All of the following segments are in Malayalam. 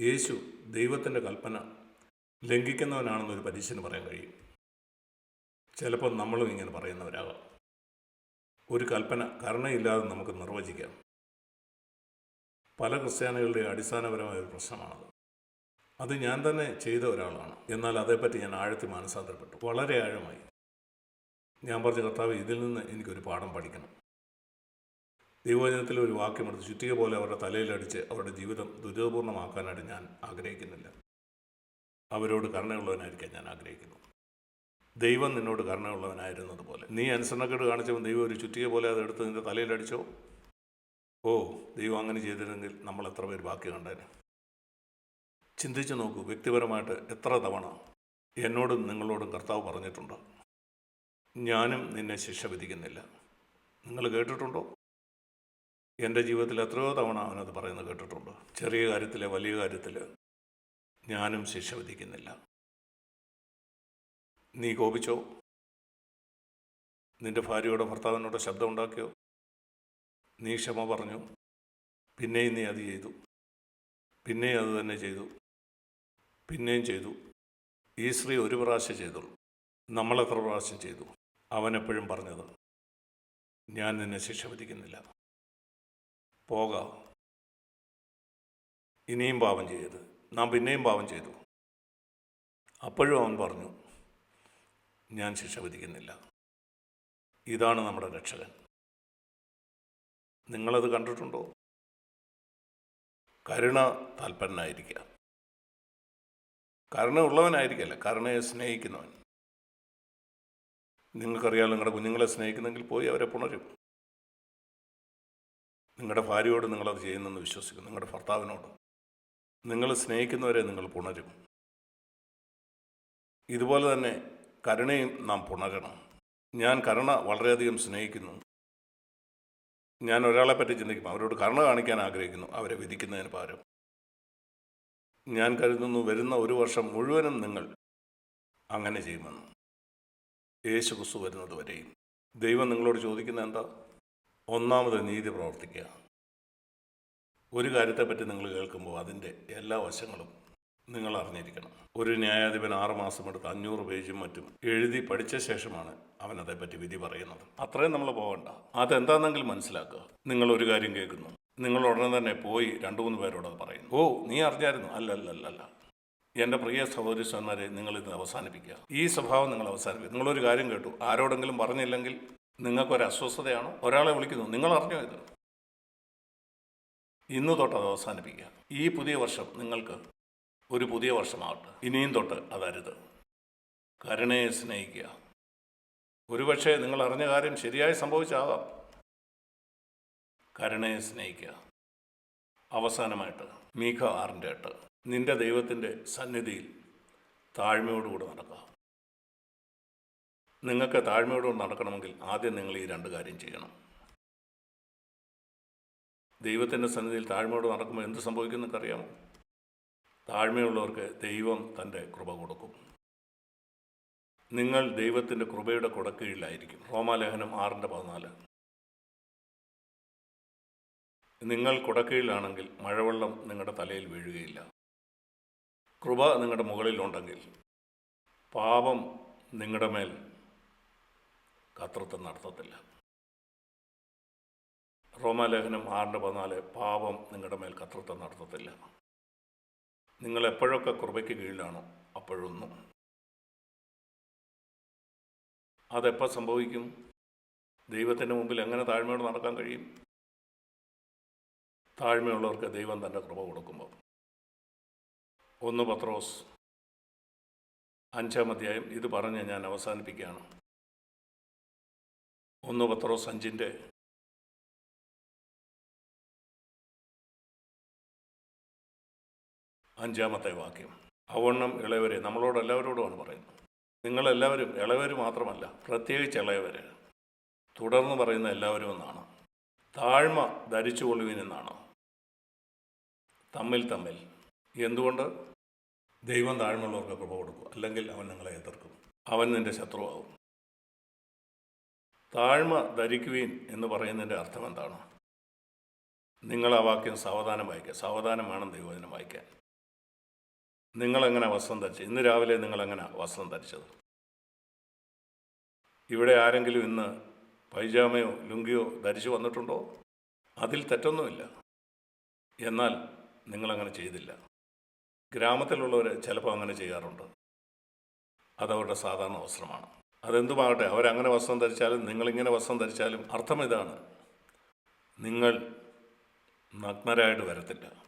യേശു ദൈവത്തിന്റെ കൽപ്പന ലംഘിക്കുന്നവനാണെന്നൊരു പരീക്ഷന് പറയാൻ കഴിയും. ചിലപ്പോൾ നമ്മളും ഇങ്ങനെ പറയുന്നവരാകാം. ഒരു കൽപ്പന കരുണയില്ലാതെ നമുക്ക് നിർവചിക്കാം. പല ക്രിസ്ത്യാനികളുടെ അടിസ്ഥാനപരമായ ഒരു പ്രശ്നമാണത്. അത് ഞാൻ തന്നെ ചെയ്ത ഒരാളാണ്. എന്നാൽ അതേപ്പറ്റി ഞാൻ ആഴത്തിൽ മാനസാന്തരപ്പെട്ടു വളരെ ആഴമായി. ഞാൻ പറഞ്ഞ കർത്താവ് ഇതിൽ നിന്ന് എനിക്കൊരു പാഠം പഠിക്കണം. ദൈവവചനത്തിൽ ഒരു വാക്യമെടുത്ത് ചുറ്റിക പോലെ അവരുടെ തലയിലടിച്ച് അവരുടെ ജീവിതം ദുരിതപൂർണമാക്കാനായിട്ട് ഞാൻ ആഗ്രഹിക്കുന്നില്ല. അവരോട് കരുണയുള്ളവനായിരിക്കാൻ ഞാൻ ആഗ്രഹിക്കുന്നു. ദൈവം നിന്നോട് കരുണയുള്ളവനായിരുന്നത് പോലെ നീ അനുസരണക്കേട് കാണിച്ചപ്പോൾ ദൈവം ഒരു ചുറ്റിക പോലെ അത് എടുത്ത് നിന്റെ തലയിലടിച്ചോ? ഓ ദൈവം അങ്ങനെ ചെയ്തിരുന്നെങ്കിൽ നമ്മൾ എത്ര പേര് ബാക്കി കണ്ടേനെ? ചിന്തിച്ചു നോക്കൂ വ്യക്തിപരമായിട്ട് എത്ര തവണ എന്നോടും നിങ്ങളോടും കർത്താവ് പറഞ്ഞിട്ടുണ്ട്? ഞാനും നിന്നെ ശിക്ഷ വിധിക്കുന്നില്ല. നിങ്ങൾ കേട്ടിട്ടുണ്ടോ? എന്റെ ജീവിതത്തിൽ എത്രയോ തവണ അവനത് പറയുന്നത് കേട്ടിട്ടുണ്ട്. ചെറിയ കാര്യത്തിലെ വലിയ കാര്യത്തിൽ ഞാനും ശിക്ഷ വിധിക്കുന്നില്ല. നീ കോപിച്ചോ? നിന്റെ ഭാര്യയോടെ ഭർത്താവിനോട് ശബ്ദം ഉണ്ടാക്കിയോ നീ ക്ഷമ പറഞ്ഞു? പിന്നെയും നീ അത് ചെയ്തു. പിന്നെയും അത് തന്നെ ചെയ്തു. പിന്നെയും ചെയ്തു. ഈ സ്ത്രീ ഒരു പ്രാവശ്യം ചെയ്തുള്ളൂ നമ്മളെത്ര പ്രാവശ്യം ചെയ്തു? അവനെപ്പോഴും പറഞ്ഞത് ഞാൻ നിന്നെ ശിക്ഷ വിധിക്കുന്നില്ല. പോകാം. ഇനിയും പാപം ചെയ്യരുത്. നാം പിന്നെയും പാപം ചെയ്തു. അപ്പോഴും അവൻ പറഞ്ഞു ഞാൻ ശിക്ഷ വിധിക്കുന്നില്ല. ഇതാണ് നമ്മുടെ രക്ഷകൻ. നിങ്ങളത് കണ്ടിട്ടുണ്ടോ? കരുണ താൽപ്പരനായിരിക്കുക കരുണ ഉള്ളവനായിരിക്കല്ല കരുണയെ സ്നേഹിക്കുന്നവൻ. നിങ്ങൾക്കറിയാമല്ലോ നിങ്ങളുടെ കുഞ്ഞുങ്ങളെ സ്നേഹിക്കുന്നെങ്കിൽ പോയി അവരെ പുണരും. നിങ്ങളുടെ ഭാര്യയോട് നിങ്ങളത് ചെയ്യുന്നെന്ന് വിശ്വസിക്കും നിങ്ങളുടെ ഭർത്താവിനോട്. നിങ്ങൾ സ്നേഹിക്കുന്നവരെ നിങ്ങൾ പുണരും. ഇതുപോലെ തന്നെ കരുണയും നാം പുണരണം. ഞാൻ കരുണ വളരെയധികം സ്നേഹിക്കുന്നു. ഞാൻ ഒരാളെ പറ്റി ചിന്തിക്കും. അവരോട് കരുണ കാണിക്കാൻ ആഗ്രഹിക്കുന്നു. അവരെ വിധിക്കുന്നതിന് പകരം. ഞാൻ കരുതുന്നു വരുന്ന ഒരു വർഷം മുഴുവനും നിങ്ങൾ അങ്ങനെ ചെയ്യുമെന്ന്. യേശു ക്രിസ്തു വരുന്നത് വരെയും. ദൈവം നിങ്ങളോട് ചോദിക്കുന്നത് എന്താ? ഒന്നാമത് നീതി പ്രവർത്തിക്കുക. ഒരു കാര്യത്തെപ്പറ്റി നിങ്ങൾ കേൾക്കുമ്പോൾ അതിന്റെ എല്ലാ വശങ്ങളും നിങ്ങൾ അറിഞ്ഞിരിക്കണം. ഒരു ന്യായാധിപൻ ആറ് മാസം എടുത്ത് അഞ്ഞൂറ് പേജും മറ്റും എഴുതി പഠിച്ച ശേഷമാണ് അവൻ അതേപ്പറ്റി വിധി പറയുന്നത്. അത്രയും നമ്മൾ പോകണ്ട. അതെന്താണെന്നെങ്കിലും മനസ്സിലാക്കുക. നിങ്ങൾ ഒരു കാര്യം കേൾക്കുന്നു. നിങ്ങൾ ഉടനെ തന്നെ പോയി രണ്ടു മൂന്ന് പേരോട് അത് പറയുന്നു ഓ നീ അറിഞ്ഞായിരുന്നു? അല്ല അല്ല അല്ല അല്ല. എന്റെ പ്രിയ സഹോദരി സന്മാരെ നിങ്ങളിത് അവസാനിപ്പിക്കുക. ഈ സ്വഭാവം നിങ്ങൾ അവസാനിപ്പിക്കുക. നിങ്ങളൊരു കാര്യം കേട്ടു. ആരോടെങ്കിലും പറഞ്ഞില്ലെങ്കിൽ നിങ്ങൾക്കൊരു അസ്വസ്ഥതയാണോ ഒരാളെ വിളിക്കുന്നു. നിങ്ങൾ അറിഞ്ഞോ ഇത്? ഇന്ന് തൊട്ട് അത് അവസാനിപ്പിക്കുക. ഈ പുതിയ വർഷം നിങ്ങൾക്ക് ഒരു പുതിയ വർഷമാകട്ടെ ഇനിയും തൊട്ട് അതരുത്. കരുണയെ സ്നേഹിക്കുക. ഒരുപക്ഷെ നിങ്ങൾ അറിഞ്ഞ കാര്യം ശരിയായി സംഭവിച്ചാവാം. കരുണയെ സ്നേഹിക്കുക. അവസാനമായിട്ട് മീഖ ആറിന്റെ എട്ട്. നിന്റെ ദൈവത്തിന്റെ സന്നിധിയിൽ താഴ്മയോടുകൂടി നടക്കുക. നിങ്ങൾക്ക് താഴ്മയോടെ നടക്കണമെങ്കിൽ ആദ്യം നിങ്ങൾ ഈ രണ്ട് കാര്യം ചെയ്യണം. ദൈവത്തിന്റെ സന്നിധിയിൽ താഴ്മയോട് നടക്കുമ്പോൾ എന്ത് സംഭവിക്കും അറിയാമോ താഴ്മയുള്ളവർക്ക് ദൈവം തന്റെ കൃപ കൊടുക്കും. നിങ്ങൾ ദൈവത്തിന്റെ കൃപയുടെ കുടക്കീഴിലായിരിക്കും. റോമാലേഖനം ആറിന്റെ പതിനാല്. നിങ്ങൾ കുടക്കീഴിലാണെങ്കിൽ മഴവെള്ളം നിങ്ങളുടെ തലയിൽ വീഴുകയില്ല. കൃപ നിങ്ങളുടെ മുകളിലുണ്ടെങ്കിൽ പാപം നിങ്ങളുടെ മേൽ കത്രത്വം നടത്തത്തില്ല. റോമാലേഖനം ആറിന്റെ പതിനാല് പാപം നിങ്ങളുടെ മേൽ കത്രത്വം നടത്തത്തില്ല. നിങ്ങൾ എപ്പോഴൊക്കെ കൃപയ്ക്ക് കീഴിലാണോ അപ്പോഴൊന്നും. അതെപ്പോൾ സംഭവിക്കും? ദൈവത്തിന്റെ മുമ്പിൽ എങ്ങനെ താഴ്മയോട് നടക്കാൻ കഴിയും? താഴ്മയുള്ളവർക്ക് ദൈവം തന്റെ കൃപ കൊടുക്കുമ്പോൾ. ഒന്ന് പത്രോസ് അഞ്ചാം അധ്യായം ഇത് പറഞ്ഞ് ഞാൻ അവസാനിപ്പിക്കുകയാണ്. ഒന്ന് പത്രോസ് അഞ്ചിന്റെ. അഞ്ചാമത്തെ വാക്യം. അവണ്ണം ഇളയവരെ. നമ്മളോട് എല്ലാവരോടുമാണ് പറയുന്നത്. നിങ്ങളെല്ലാവരും ഇളയവർ മാത്രമല്ല പ്രത്യേകിച്ച് ഇളയവർ തുടർന്ന് പറയുന്ന എല്ലാവരും എന്നാണ്. താഴ്മ ധരിച്ചു കൊള്ളുവിനെന്നാണ് തമ്മിൽ തമ്മിൽ. എന്തുകൊണ്ട്? ദൈവം താഴ്മയുള്ളവർക്ക് കൃപ കൊടുക്കും. അല്ലെങ്കിൽ അവൻ നിങ്ങളെ എതിർക്കും. അവൻ നിന്റെ ശത്രുവാകും. താഴ്മ ധരിക്കുവീൻ എന്ന് പറയുന്നതിന്റെ അർത്ഥം എന്താണ്? നിങ്ങൾ ആ വാക്യം സാവധാനം വായിക്കുക. സാവധാനം വേണം ദൈവവചനം വായിക്കാൻ. നിങ്ങളെങ്ങനെ വസ്ത്രം ധരിച്ചത്? ഇന്ന് രാവിലെ നിങ്ങളെങ്ങനെ വസ്ത്രം ധരിച്ചത്? ഇവിടെ ആരെങ്കിലും ഇന്ന് പൈജാമയോ ലുങ്കിയോ ധരിച്ചു വന്നിട്ടുണ്ടോ? അതിൽ തെറ്റൊന്നുമില്ല. എന്നാൽ നിങ്ങളങ്ങനെ ചെയ്തില്ല. ഗ്രാമത്തിലുള്ളവർ ചിലപ്പോൾ അങ്ങനെ ചെയ്യാറുണ്ട്. അതവരുടെ സാധാരണ വസ്ത്രമാണ്. അതെന്തുമാകട്ടെ അവരങ്ങനെ വസ്ത്രം ധരിച്ചാലും നിങ്ങളിങ്ങനെ വസ്ത്രം ധരിച്ചാലും അർത്ഥം ഇതാണ്. നിങ്ങൾ നഗ്നരായിട്ട് വരത്തില്ല.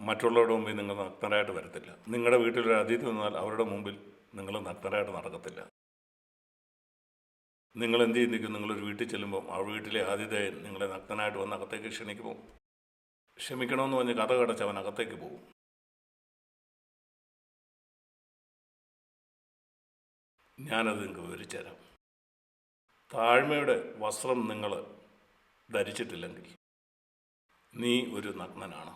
മറ്റുള്ളവരുടെ മുമ്പിൽ നിങ്ങൾ നഗ്നരായിട്ട് വരത്തില്ല. നിങ്ങളുടെ വീട്ടിലൊരു അതിഥി വന്നാൽ അവരുടെ മുമ്പിൽ നിങ്ങൾ നഗ്നരായിട്ട് നടക്കത്തില്ല. നിങ്ങൾ എന്ത് ചിന്തിക്കും? നിങ്ങളൊരു വീട്ടിൽ ചെല്ലുമ്പോൾ ആ വീട്ടിലെ ആതിഥേയൻ നിങ്ങളെ നഗ്നനായിട്ട് വന്ന് അകത്തേക്ക് ക്ഷണിക്കുമോ? ക്ഷമിക്കണമെന്ന് പറഞ്ഞ് കഥ കടച്ച് അവൻ അകത്തേക്ക് പോകും. ഞാനത് നിങ്ങൾക്ക് വിവരിച്ചു തരാം താഴ്മയുടെ വസ്ത്രം നിങ്ങൾ ധരിച്ചിട്ടില്ലെങ്കിൽ നീ ഒരു നഗ്നനാണ്.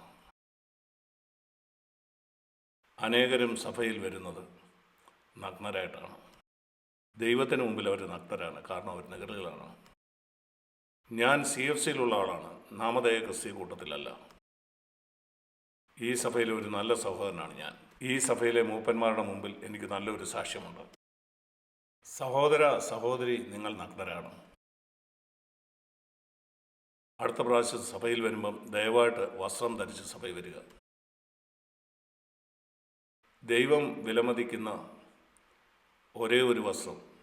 അനേകരും സഭയിൽ വരുന്നത് നഗ്നരായിട്ടാണ്. ദൈവത്തിന് മുമ്പിൽ അവർ നഗ്നരാണ് കാരണം അവർ നഗറുകളാണ് ഞാൻ സി എഫ് സിയിലുള്ള ആളാണ് നാമധേയ ക്രിസ്തീയ കൂട്ടത്തിലല്ല. ഈ സഭയിലെ ഒരു നല്ല സഹോദരനാണ് ഞാൻ. ഈ സഭയിലെ മൂപ്പന്മാരുടെ മുമ്പിൽ എനിക്ക് നല്ലൊരു സാക്ഷ്യമുണ്ട്. സഹോദര സഹോദരി നിങ്ങൾ നഗ്നരാണ്. അടുത്ത പ്രാവശ്യം സഭയിൽ വരുമ്പം ദയവായിട്ട് വസ്ത്രം ധരിച്ച് സഭയിൽ വരിക. ദൈവം വിലമതിക്കുന്ന ഒരേ ഒരു വസ്ത്രം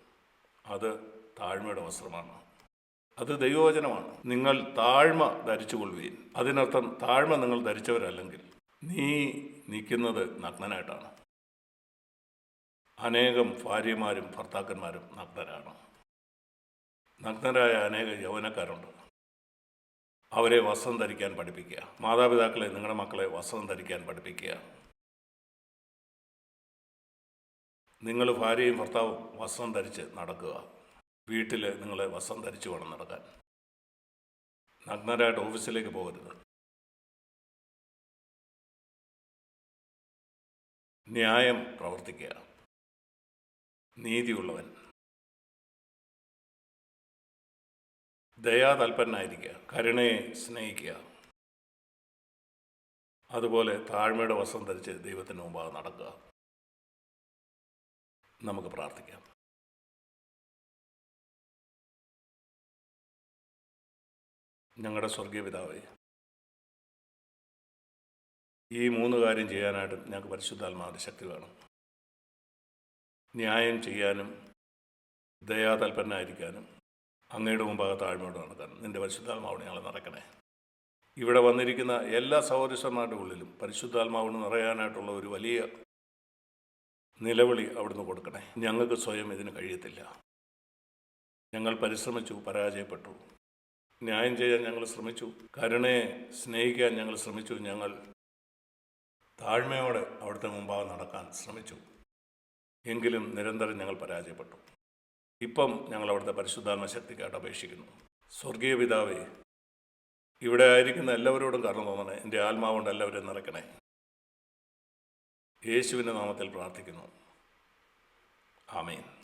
അത് താഴ്മയുടെ വസ്ത്രമാണ്. അത് ദൈവവചനമാണ്. നിങ്ങൾ താഴ്മ ധരിച്ചു കൊള്ളുകയും അതിനർത്ഥം താഴ്മ നിങ്ങൾ ധരിച്ചവരല്ലെങ്കിൽ നീ നിൽക്കുന്നത് നഗ്നനായിട്ടാണ്. അനേകം ഭാര്യമാരും ഭർത്താക്കന്മാരും നഗ്നരാണ്. നഗ്നരായ അനേക യൗവനക്കാരുണ്ട്. അവരെ വസ്ത്രം ധരിക്കാൻ പഠിപ്പിക്കുക. മാതാപിതാക്കളെ നിങ്ങളുടെ മക്കളെ വസ്ത്രം ധരിക്കാൻ പഠിപ്പിക്കുക. നിങ്ങൾ ഭാര്യയും ഭർത്താവും വസ്ത്രം ധരിച്ച് നടക്കുക. വീട്ടിൽ നിങ്ങൾ വസ്ത്രം ധരിച്ചു വേണം നടക്കാൻ. നഗ്നരായിട്ട് ഓഫീസിലേക്ക് പോകരുത്. ന്യായം പ്രവർത്തിക്കുക. നീതിയുള്ളവൻ. ദയാതൽപ്പനായിരിക്കുക കരുണയെ സ്നേഹിക്കുക. അതുപോലെ താഴ്മയുടെ വസ്ത്രം ധരിച്ച് ദൈവത്തിന് മുമ്പാകെ നടക്കുക. നമുക്ക് പ്രാർത്ഥിക്കാം. ഞങ്ങളുടെ സ്വർഗീയ പിതാവേ ഈ മൂന്ന് കാര്യം ചെയ്യാനായിട്ടും ഞങ്ങൾക്ക് പരിശുദ്ധാത്മാവിന്റെ ശക്തി വേണം. ന്യായം ചെയ്യാനും ദയാതൽപ്പന്നായിരിക്കാനും അങ്ങയുടെ മുമ്പാകെ താഴ്മയോട് നടക്കാനും നിന്റെ പരിശുദ്ധാത്മാവോട് ഞങ്ങൾ നടക്കണേ. ഇവിടെ വന്നിരിക്കുന്ന എല്ലാ സഹോദരന്മാരുടെ ഉള്ളിലും പരിശുദ്ധാത്മാവിന് നിറയാനായിട്ടുള്ള ഒരു വലിയ നിലവിളി അവിടുന്ന് കൊടുക്കണേ. ഞങ്ങൾക്ക് സ്വയം ഇതിന് കഴിയത്തില്ല. ഞങ്ങൾ പരിശ്രമിച്ചു പരാജയപ്പെട്ടു. ന്യായം ചെയ്യാൻ ഞങ്ങൾ ശ്രമിച്ചു. കരുണയെ സ്നേഹിക്കാൻ ഞങ്ങൾ ശ്രമിച്ചു. ഞങ്ങൾ താഴ്മയോടെ അവിടുത്തെ മുമ്പാകെ നടക്കാൻ ശ്രമിച്ചു. എങ്കിലും നിരന്തരം ഞങ്ങൾ പരാജയപ്പെട്ടു. ഇപ്പം ഞങ്ങൾ അവിടുത്തെ പരിശുദ്ധാത്മ ശക്തിക്കായിട്ട് അപേക്ഷിക്കുന്നു. സ്വർഗീയ പിതാവേ ഇവിടെ ആയിരിക്കുന്ന എല്ലാവരോടും കാരണം തോന്നണേ. എന്റെ ആത്മാവുകൊണ്ട് എല്ലാവരും നിറയ്ക്കണേ. യേശുവിന്റെ നാമത്തിൽ പ്രാർത്ഥിക്കുന്നു. ആമേൻ.